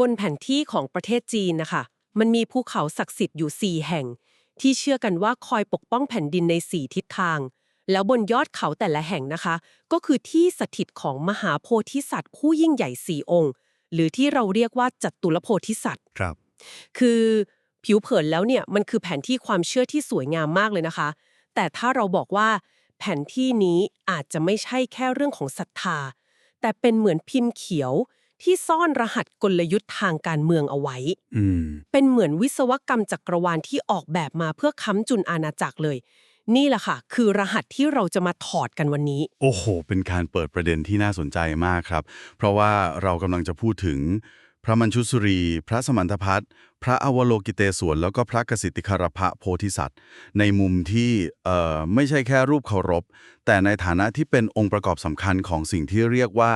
บนแผนที่ของประเทศจีนนะคะ มันมีภูเขาศักดิ์สิทธิ์อยู่ 4 แห่ง ที่เชื่อกันว่าคอยปกป้องแผ่นดินใน 4 ทิศทาง แล้วบนยอดเขาแต่ละแห่งนะคะ ก็คือที่สถิตของมหาโพธิสัตว์ ผู้ยิ่งใหญ่สี่องค์ หรือที่เราเรียกว่าจัตุรโพธิสัตว์ครับ คือผิวเผินแล้วเนี่ยมันคือแผนที่ความเชื่อที่สวยงามมากเลยนะคะ แต่ถ้าเราบอกว่า แผนที่นี้อาจจะไม่ใช่แค่เรื่องของศรัทธา แต่เป็นเหมือนพิมพ์เขียว ที่ซ่อนรหัสกลยุทธ์ทางการเมืองเอาไว้อืมเป็นเหมือนวิศวกรรมจักรวาลที่ออกแบบมาเพื่อค้ำจุนอาณาจักรเลย นี่แหละค่ะ คือรหัสที่เราจะมาถอดกันวันนี้ โอ้โห เป็นการเปิดประเด็นที่น่าสนใจมากครับ เพราะว่าเรากำลังจะพูดถึง พระมัญชุสุรี พระสมันตพัฒน์พระอวโลกิเตศวรแล้วก็พระกสิทธิคารพะโพธิสัตว์ ในมุมที่เอ่อไม่ใช่แค่รูปเคารพ แต่ในฐานะที่เป็นองค์ประกอบสำคัญของสิ่งที่เรียกว่า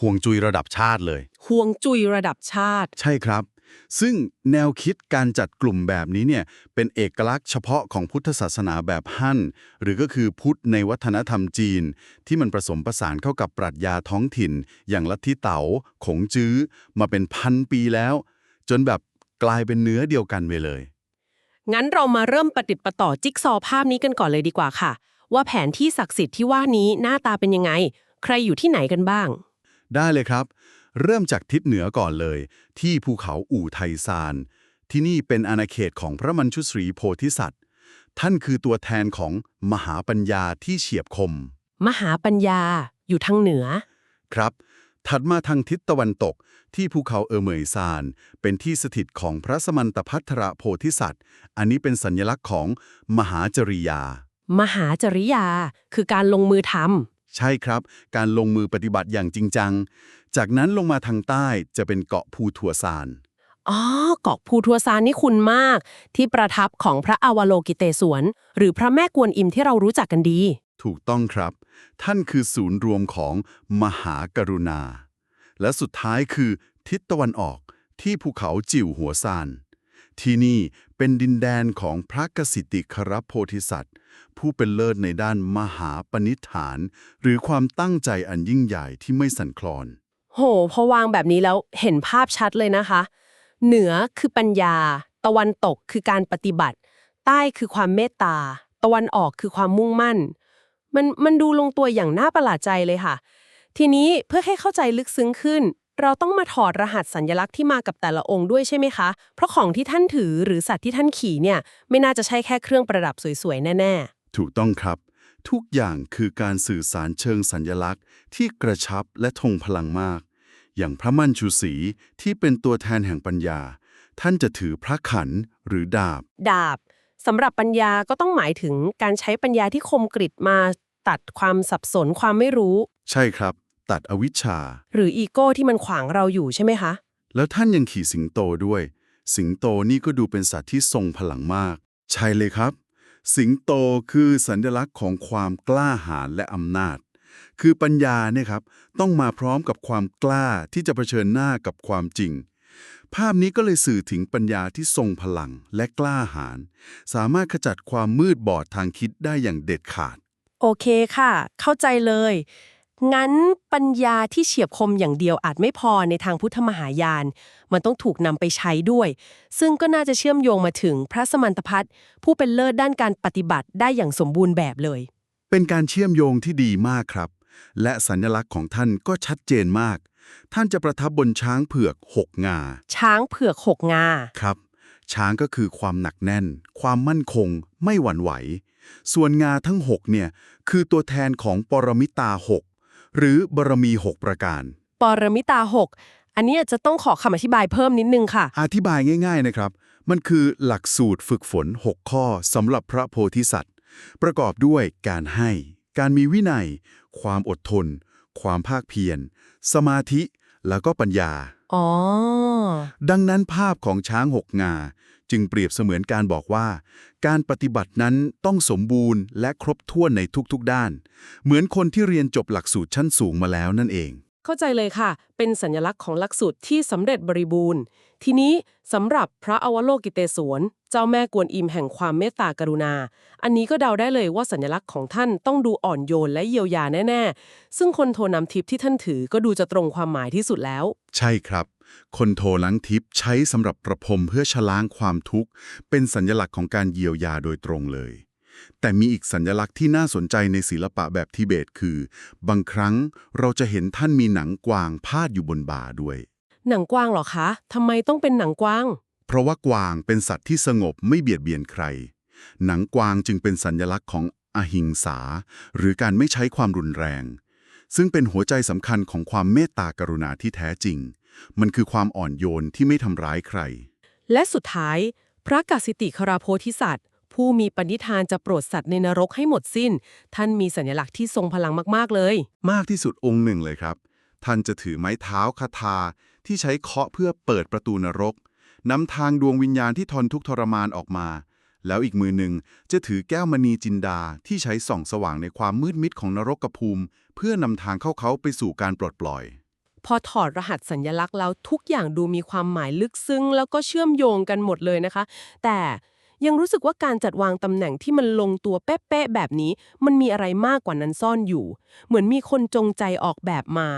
ห่วงจุยระดับชาติเลย ห่วงจุยระดับชาติ ใช่ครับ ซึ่งแนวคิดการจัดกลุ่มแบบนี้เนี่ยเป็นเอกลักษณ์เฉพาะของพุทธศาสนาแบบฮั่น หรือก็คือพุทธในวัฒนธรรมจีน ที่มันผสมผสานเข้ากับปรัชญาท้องถิ่น อย่างลัทธิเต๋าขงจื้อ มาเป็นพันปีแล้ว จนแบบกลายเป็นเนื้อเดียวกันไปเลย งั้นเรามาเริ่มประติดประต่อจิ๊กซอว์ภาพนี้กันก่อนเลยดีกว่าค่ะ ว่าแผนที่ศักดิ์สิทธิ์ที่ว่านี้หน้าตาเป็นยังไง ใครอยู่ที่ไหนกันบ้าง ได้เลยครับ เริ่มจากทิศเหนือก่อนเลย ที่ภูเขาอู่ไทซาน ที่นี่เป็นอาณาเขตของพระมัญชุสรีโพธิสัตว์ ท่านคือตัวแทนของมหาปัญญาที่เฉียบคม มหาปัญญาอยู่ทางเหนือ ครับ ถัดมาทางทิศตะวันตกที่ภูเขาเออเหมยซาน เป็นที่สถิตของพระสมันตพัทระโพธิสัตว์ อันนี้เป็นสัญลักษณ์ของมหาจริยา มหาจริยาคือการลงมือท ใช่ครับ การลงมือปฏิบัติอย่างจริงจัง จากนั้นลงมาทางใต้จะเป็นเกาะภูทัวซานำอ๋อเกาะภูทัวซานนี่คุณมาก ที่ประทับของพระอวโลกิเตศวรหรือพระแม่กวนอิมที่เรารู้จักกันดี ถูกต้องครับ ท่านคือศูนย์รวมของมหากรุณา และสุดท้ายคือทิศตะวันออกที่ภูเขาจิ๋วหัวซาน ที่นี่เป็นดินแดนของพระกสิติครโพธิสัตว์ ผู้เป็นเลิศในด้านมหาปณิธาน หรือความตั้งใจอันยิ่งใหญ่ที่ไม่สั่นคลอน โห พอวางแบบนี้แล้วเห็นภาพชัดเลยนะคะ เหนือคือปัญญา ตะวันตกคือการปฏิบัติ ใต้คือความเมตตา ตะวันออกคือความมุ่งมั่น มันมันดูลงตัวอย่างน่าประหลาดใจเลยค่ะ ทีนี้เพื่อให้เข้าใจลึกซึ้งขึ้น เราต้องมาถอดรหัสสัญลักษณ์ที่มากับแต่ละองค์ด้วยใช่ไหมคะ เพราะของที่ท่านถือหรือสัตว์ที่ท่านขี่เนี่ย ไม่น่าจะใช่แค่เครื่องประดับสวยๆ แน่ถูกต้องครับ ทุกอย่างคือการสื่อสารเชิงสัญญลักษณ์ ที่กระชับและทงพลังมาก อย่างพระมั่นชูศรีที่เป็นตัวแทนแห่งปัญญา ท่านจะถือพระขันหรือดาบๆดาบสำหรับปัญญาก็ต้องหมายถึงการใช้ปัญญาที่คมกริบมาตัดความสับสนความไม่รู้ ใช่ครับ ตัดอวิชชา หรืออีโก้ที่มันขวางเราอยู่ใช่ไหมคะ แล้วท่านยังขี่สิงโตด้วย สิงโตนี่ก็ดูเป็นสัตว์ที่ทรงพลังมาก ใช่เลยครับ สิงโตคือสัญลักษณ์ของความกล้าหาญและอำนาจ คือปัญญาเนี่ยครับต้องมาพร้อมกับความกล้าที่จะเผชิญหน้ากับความจริง ภาพนี้ก็เลยสื่อถึงปัญญาที่ทรงพลังและกล้าหาญสามารถขจัดความมืดบอดทางคิดได้อย่างเด็ดขาด โอเคค่ะ เข้าใจเลย งั้นปัญญาที่เฉียบคมอย่างเดียวอาจไม่พอในทางพุทธมหายาน มันต้องถูกนำไปใช้ด้วย ซึ่งก็น่าจะเชื่อมโยงมาถึงพระสมันตพัฒน์ผู้เป็นเลิศด้านการปฏิบัติได้อย่างสมบูรณ์แบบเลย เป็นการเชื่อมโยงที่ดีมากครับ และสัญลักษณ์ของท่านก็ชัดเจนมาก ท่านจะประทับบนช้างเผือกหกงา ช้างเผือกหกงา ครับ ช้างก็คือความหนักแน่น ความมั่นคง ไม่หวั่นไหว ส่วนงาทั้งหกเนี่ยคือตัวแทนของปรมิตาหก หรือบารมีหกประการ ปรมิตาหกอันนี้อาจจะต้องขอคำอธิบายเพิ่มนิดนึงค่ะ อธิบายง่าย ๆนะครับ มันคือหลักสูตรฝึกฝน 6 ข้อสำหรับพระโพธิสัตว์ ประกอบด้วยการให้ การมีวินัย ความอดทน ความภาคเพียร สมาธิ แล้วก็ปัญญา อ๋อ ดังนั้นภาพของช้างหกงา จึงเปรียบเสมือนการบอกว่า การปฏิบัตินั้นต้องสมบูรณ์และครบถ้วนในทุกๆด้าน เหมือนคนที่เรียนจบหลักสูตรชั้นสูงมาแล้วนั่นเอง เข้าใจเลยค่ะ เป็นสัญลักษณ์ของหลักสูตรที่สำเร็จบริบูรณ์ ทีนี้สำหรับพระอวโลกิเตศวรเจ้าแม่กวนอิมแห่งความเมตตากรุณา อันนี้ก็เดาได้เลยว่าสัญลักษณ์ของท่านต้องดูอ่อนโยนและเยียวยาแน่ ๆ ซึ่งคนโทนำทิพย์ที่ท่านถือก็ดูจะตรงความหมายที่สุดแล้ว ใช่ครับ คนโทล้างทิพย์ใช้สำหรับประพรมเพื่อชะล้างความทุกข์ เป็นสัญลักษณ์ของการเยียวยาโดยตรงเลย แต่มีอีกสัญลักษณ์ที่น่าสนใจในศิลปะแบบทิเบตคือ บางครั้งเราจะเห็นท่านมีหนังกวางพาดอยู่บนบ่าด้วย หนังกว้างเหรอคะทำไมต้องเป็นหนังกว้าง เพราะว่ากวางเป็นสัตว์ที่สงบไม่เบียดเบียนใคร หนังกวางจึงเป็นสัญลักษณ์ของอหิงสา หรือการไม่ใช้ความรุนแรง ซึ่งเป็นหัวใจสำคัญของความเมตตากรุณาที่แท้จริง มันคือความอ่อนโยนที่ไม่ทำร้ายใคร และสุดท้าย พระกสิติคราโพธิสัตว์ ผู้มีปณิธานจะโปรดสัตว์ในนรกให้หมดสิ้น ท่านมีสัญลักษณ์ที่ทรงพลังมาก ๆ เลย มากที่สุดองค์หนึ่งเลยครับ ท่านจะถือไม้เท้าคาทาที่ใช้เคาะเพื่อเปิดประตูนรกนำทางดวงวิญญาณที่ทนทุกข์ทรมานออกมา แล้วอีกมือหนึ่งจะถือแก้วมณีจินดาที่ใช้ส่องสว่างในความมืดมิดของนรกกภูมิ เพื่อนำทางเข้าเขาไปสู่การปลดปล่อย พอถอดรหัสสัญญลักษณ์แล้วทุกอย่างดูมีความหมายลึกซึ้ง แล้วก็เชื่อมโยงกันหมดเลยนะคะ แต่ยังรู้สึกว่าการจัดวางตำแหน่งที่มันลงตัวเป๊ะๆแบบนี้ มันมีอะไรมากกว่านั้นซ่อนอยู่ เหมือนมีคนจงใจออกแบบมา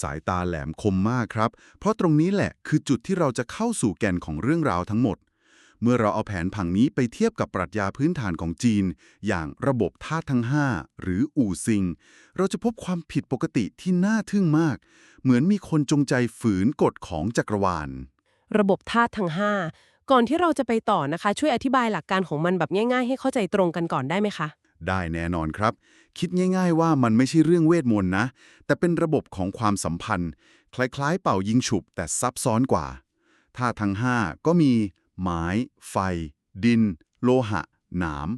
สายตาแหลมคมมากครับ เพราะตรงนี้แหละคือจุดที่เราจะเข้าสู่แก่นของเรื่องราวทั้งหมด เมื่อเราเอาแผนผังนี้ไปเทียบกับปรัชญาพื้นฐานของจีน อย่างระบบธาตุทั้ง 5 หรืออู่ซิง เราจะพบความผิดปกติที่น่าทึ่งมาก เหมือนมีคนจงใจฝืนกฎของจักรวาล ระบบธาตุทั้ง 5 ก่อนที่เราจะไปต่อนะคะ ช่วยอธิบายหลักการของมันแบบง่าย ๆ ให้เข้าใจตรงกันก่อนได้ไหมคะได้แน่นอนครับ คิดง่าย ๆ ว่ามันไม่ใช่เรื่องเวทมนต์นะ แต่เป็นระบบของความสัมพันธ์ คล้าย ๆ เป่ายิงฉุบแต่ซับซ้อนกว่าธาตุทั้ง 5 ก็มี ไม้ ไฟ ดิน โลหะ หนาม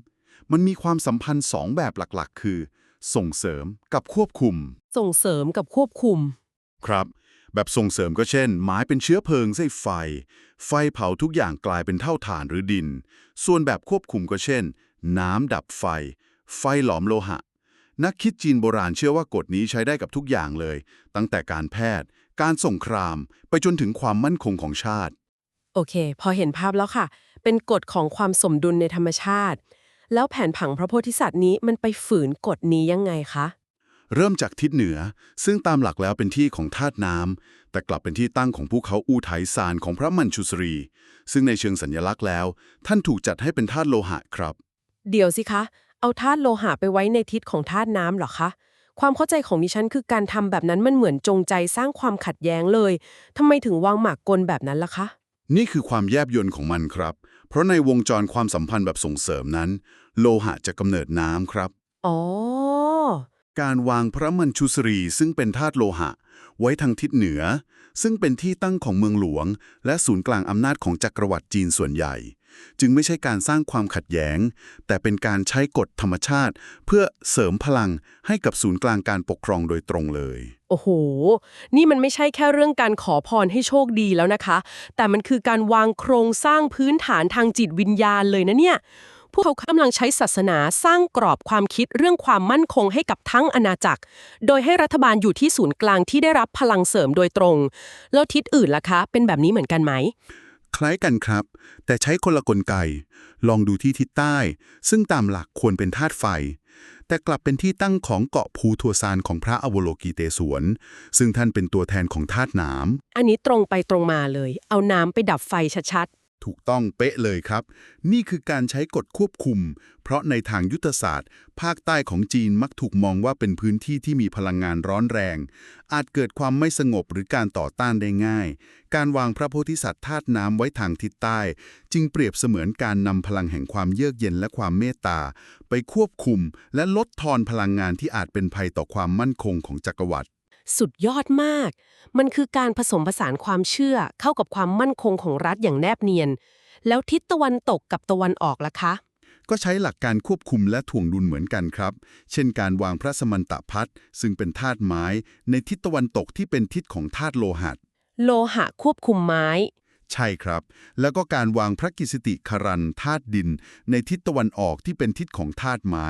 มันมีความสัมพันธ์สองแบบหลักๆ คือ ส่งเสริมกับควบคุม ส่งเสริมกับควบคุม ครับ แบบส่งเสริมก็เช่น ไม้เป็นเชื้อเพลิงใช้ไฟ ไฟเผาทุกอย่างกลายเป็นเท่าฐานหรือดิน ส่วนแบบควบคุมก็เช่น น้ำดับไฟ ไฟหลอมโลหะ นักคิดจีนโบราณเชื่อว่ากฎนี้ใช้ได้กับทุกอย่างเลย ตั้งแต่การแพทย์ การสงคราม ไปจนถึงความมั่นคงของชาติ โอเค พอเห็นภาพแล้วค่ะ เป็นกฎของความสมดุลในธรรมชาติ แล้วแผนผังพระโพธิสัตว์นี้มันไปฝืนกฎนี้ยังไงคะ เริ่มจากทิศเหนือ ซึ่งตามหลักแล้วเป็นที่ของธาตุน้ำแต่กลับเป็นที่ตั้งของภูเขาอูไทซานของพระมัญชุสรี ซึ่งในเชิงสัญลักษณ์แล้ว ท่านถูกจัดให้เป็นธาตุโลหะครับ เดี๋ยวสิคะ เอาธาตุโลหะไปไว้ในทิศของธาตุน้ำเหรอคะความเข้าใจของดิฉันคือการทำแบบนั้นมันเหมือนจงใจสร้างความขัดแย้งเลย ทำไมถึงวางหมากกลแบบนั้นล่ะคะ นี่คือความแยบยลของมันครับ เพราะในวงจรความสัมพันธ์แบบส่งเสริมนั้น โลหะจะกำเนิดน้ำครับ อ๋อ การวางพระมัญชุสรีซึ่งเป็นธาตุโลหะ ไว้ทางทิศเหนือ ซึ่งเป็นที่ตั้งของเมืองหลวง และศูนย์กลางอำนาจของจักรวรรดิจีนส่วนใหญ่ จึงไม่ใช่การสร้างความขัดแย้ง แต่เป็นการใช้กฎธรรมชาติ เพื่อเสริมพลังให้กับศูนย์กลางการปกครองโดยตรงเลย โอ้โห นี่มันไม่ใช่แค่เรื่องการขอพรให้โชคดีแล้วนะคะ แต่มันคือการวางโครงสร้างพื้นฐานทางจิตวิญญาณเลยนะเนี่ย พวกเขากำลังใช้ศาสนาสร้างกรอบความคิดเรื่องความมั่นคงให้กับทั้งอาณาจักร โดยให้รัฐบาลอยู่ที่ศูนย์กลางที่ได้รับพลังเสริมโดยตรง แล้วทิศอื่นล่ะคะ เป็นแบบนี้เหมือนกันไหม คล้ายกันครับ แต่ใช้คนละกลไก ลองดูที่ทิศใต้ ซึ่งตามหลักควรเป็นธาตุไฟ แต่กลับเป็นที่ตั้งของเกาะภูทัวซานของพระอวโลกีเตศวน ซึ่งท่านเป็นตัวแทนของธาตุน้ำอันนี้ตรงไปตรงมาเลย เอาน้ำไปดับไฟชัด ถูกต้องเป๊ะเลยครับ นี่คือการใช้กฎควบคุม เพราะในทางยุทธศาสตร์ ภาคใต้ของจีนมักถูกมองว่าเป็นพื้นที่ที่มีพลังงานร้อนแรง อาจเกิดความไม่สงบหรือการต่อต้านได้ง่าย การวางพระโพธิสัตว์ธาตุน้ำไว้ทางทิศใต้ จึงเปรียบเสมือนการนำพลังแห่งความเยือกเย็นและความเมตตา ไปควบคุม และลดทอนพลังงานที่อาจเป็นภัยต่อความมั่นคงของจักรวรรดิ สุดยอดมาก มันคือการผสมผสานความเชื่อเข้ากับความมั่นคงของรัฐอย่างแนบเนียน แล้วทิศตะวันตกกับตะวันออกล่ะคะ ก็ใช้หลักการควบคุมและถ่วงดุลเหมือนกันครับ เช่นการวางพระสมันตะพัดซึ่งเป็นธาตุไม้ ในทิศตะวันตกที่เป็นทิศของธาตุโลหะ โลหะควบคุมไม้ ใช่ครับ แล้วก็การวางพระกิสติคารันธาตุดิน ในทิศตะวันออกที่เป็นทิศของธาตุไม้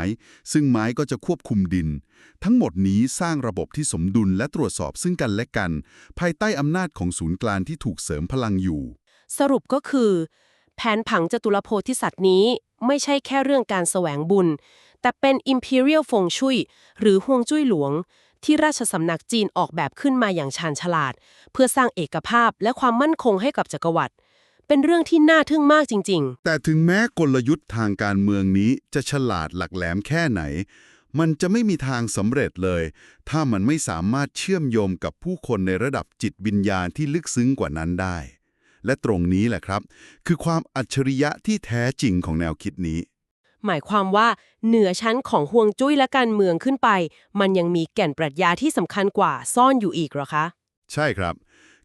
ซึ่งไม้ก็จะควบคุมดิน ทั้งหมดนี้สร้างระบบที่สมดุลและตรวจสอบซึ่งกันและกัน ภายใต้อำนาจของศูนย์กลางที่ถูกเสริมพลังอยู่ สรุปก็คือ แผนผังจตุรโพธิสัตว์นี้ไม่ใช่แค่เรื่องการแสวงบุญ แต่เป็น Imperial ฟงชุยหรือฮวงจุ้ยหลวง ที่ราชสำนักจีนออกแบบขึ้นมาอย่างชาญฉลาด เพื่อสร้างเอกภาพและความมั่นคงให้กับจักรวรรดิเป็นเรื่องที่น่าทึ่งมากจริง ๆ แต่ถึงแม้กลยุทธ์ทางการเมืองนี้จะฉลาดหลักแหลมแค่ไหน มันจะไม่มีทางสำเร็จเลย ถ้ามันไม่สามารถเชื่อมโยงกับผู้คนในระดับจิตวิญญาณที่ลึกซึ้งกว่านั้นได้ และตรงนี้แหละครับ คือความอัจฉริยะที่แท้จริงของแนวคิดนี้ หมายความว่าเหนือชั้นของห่วงจุ้ยและการเมืองขึ้นไป มันยังมีแก่นปรัชญาที่สำคัญกว่าซ่อนอยู่อีกหรอคะ ใช่ครับ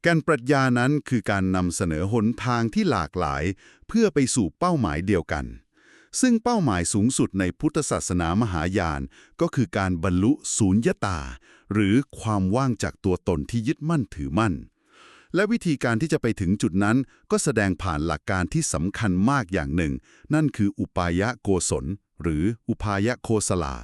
แก่นปรัชญานั้นคือการนำเสนอหนทางที่หลากหลาย เพื่อไปสู่เป้าหมายเดียวกัน ซึ่งเป้าหมายสูงสุดในพุทธศาสนามหายาน ก็คือการบรรลุสูญญตา หรือความว่างจากตัวตนที่ยึดมั่นถือมั่น และวิธีการที่จะไปถึงจุดนั้น ก็แสดงผ่านหลักการที่สำคัญมากอย่างหนึ่ง นั่นคืออุปายะโกศล หรืออุปายะโคสลา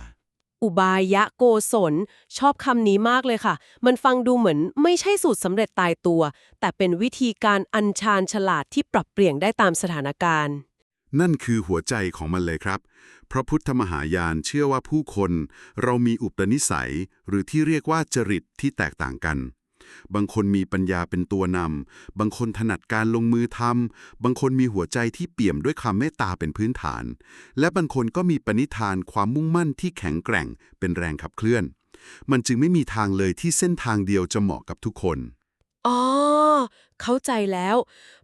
อุบายะโกศล ชอบคำนี้มากเลยค่ะ มันฟังดูเหมือนไม่ใช่สูตรสำเร็จตายตัว แต่เป็นวิธีการอัญชานฉลาดที่ปรับเปลี่ยนได้ตามสถานการณ์นั่นคือหัวใจของมันเลยครับเพราะพุทธมหายานเชื่อว่าผู้คน เรามีอุปนิสัย หรือที่เรียกว่าจริตที่แตกต่างกัน บางคนมีปัญญาเป็นตัวนำ บางคนถนัดการลงมือทำ บางคนมีหัวใจที่เปี่ยมด้วยความเมตตาเป็นพื้นฐาน และบางคนก็มีปณิธานความมุ่งมั่นที่แข็งแกร่งเป็นแรงขับเคลื่อน มันจึงไม่มีทางเลยที่เส้นทางเดียวจะเหมาะกับทุกคน อ๋อ เข้าใจแล้ว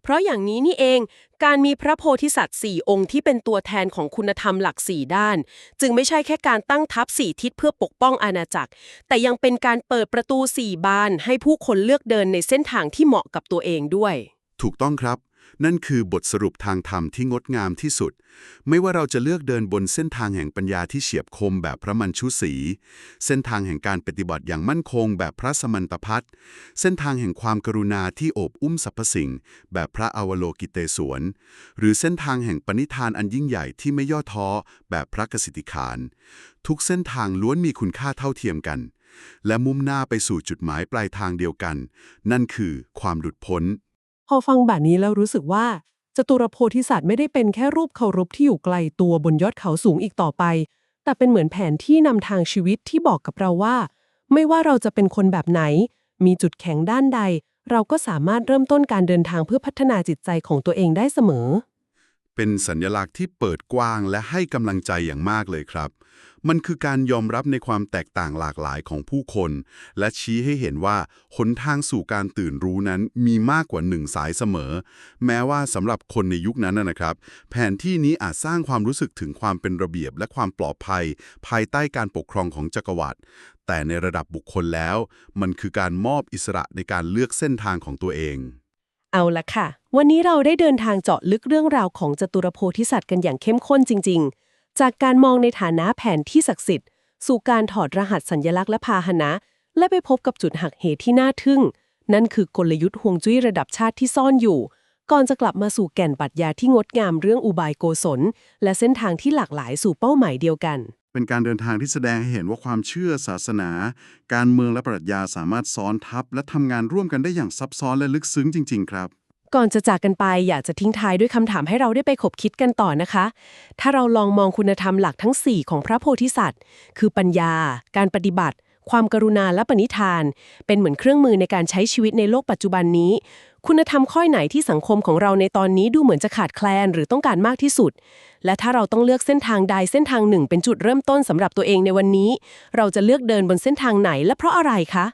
เพราะอย่างนี้นี่เอง การมีพระโพธิสัตว์สี่องค์ที่เป็นตัวแทนของคุณธรรมหลักสี่ด้าน จึงไม่ใช่แค่การตั้งทัพสี่ทิศเพื่อปกป้องอาณาจักร แต่ยังเป็นการเปิดประตูสี่บานให้ผู้คนเลือกเดินในเส้นทางที่เหมาะกับตัวเองด้วย ถูกต้องครับ นั่นคือบทสรุปทางธรรมที่งดงามที่สุด ไม่ว่าเราจะเลือกเดินบนเส้นทางแห่งปัญญาที่เฉียบคมแบบพระมัญชุสีเส้นทางแห่งการปฏิบัติอย่างมั่นคงแบบพระสมันตพัฒเส้นทางแห่งความกรุณาที่โอบอุ้มสรรพสิ่ง แบบพระอวโลกิเตศวน หรือเส้นทางแห่งปณิธานอันยิ่งใหญ่ที่ไม่ย่อท้อแบบพระกสิทธิขาน ทุกเส้นทางล้วนมีคุณค่าเท่าเทียมกัน และมุ่งหน้าไปสู่จุดหมายปลายทางเดียวกัน นั่นคือความหลุดพ้น พอฟังแบบนี้แล้วรู้สึกว่าจตุรโพธิสัตว์ไม่ได้เป็นแค่รูปเคารพที่อยู่ไกลตัวบนยอดเขาสูงอีกต่อไป แต่เป็นเหมือนแผนที่นำทางชีวิตที่บอกกับเราว่า ไม่ว่าเราจะเป็นคนแบบไหน มีจุดแข็งด้านใด เราก็สามารถเริ่มต้นการเดินทางเพื่อพัฒนาจิตใจของตัวเองได้เสมอ เป็นสัญลักษณ์ที่เปิดกว้างและให้กำลังใจอย่างมากเลยครับ มันคือการยอมรับในความแตกต่างหลากหลายของผู้คน และชี้ให้เห็นว่าหนทางสู่การตื่นรู้นั้นมีมากกว่าหนึ่งสายเสมอ แม้ว่าสำหรับคนในยุคนั้นนะครับ แผนที่นี้อาจสร้างความรู้สึกถึงความเป็นระเบียบและความปลอดภัย ภายใต้การปกครองของจักรวรรดิแต่ในระดับบุคคลแล้ว มันคือการมอบอิสระในการเลือกเส้นทางของตัวเองเอาละค่ะ วันนี้เราได้เดินทางเจาะลึกเรื่องราวของจตุรโพธิสัตว์กันอย่างเข้มข้นจริง ๆ จากการมองในฐานะแผนที่ศักดิ์สิทธิ์ สู่การถอดรหัสสัญญลักษณ์และพาหนะ และไปพบกับจุดหักเหที่น่าทึ่ง นั่นคือกลยุทธ์ห่วงจุ้ยระดับชาติที่ซ่อนอยู่ ก่อนจะกลับมาสู่แก่นปรัชญาที่งดงามเรื่องอุบายโกศล และเส้นทางที่หลากหลายสู่เป้าหมายเดียวกัน เป็นการเดินทางที่แสดงให้เห็นว่าความเชื่อศาสนา การเมืองและปรัชญาสามารถซ้อนทับ และทำงานร่วมกันได้อย่างซับซ้อนและลึกซึ้งจริง ๆ ครับ ก่อนจะจากกันไปอยากจะทิ้งท้ายด้วยคำถามให้เราได้ไปขบคิดกันต่อนะคะ ถ้าเราลองมองคุณธรรมหลักทั้ง 4 ของพระโพธิสัตว์ คือปัญญา การปฏิบัติ ความกรุณาและปณิธาน เป็นเหมือนเครื่องมือในการใช้ชีวิตในโลกปัจจุบันนี้ คุณธรรมข้อไหนที่สังคมของเราในตอนนี้ดูเหมือนจะขาดแคลนหรือต้องการมากที่สุด และถ้าเราต้องเลือกเส้นทางใดเส้นทางหนึ่ง เป็นจุดเริ่มต้นสำหรับตัวเองในวันนี้ เราจะเลือกเดินบนเส้นทางไหนและเพราะอะไรคะ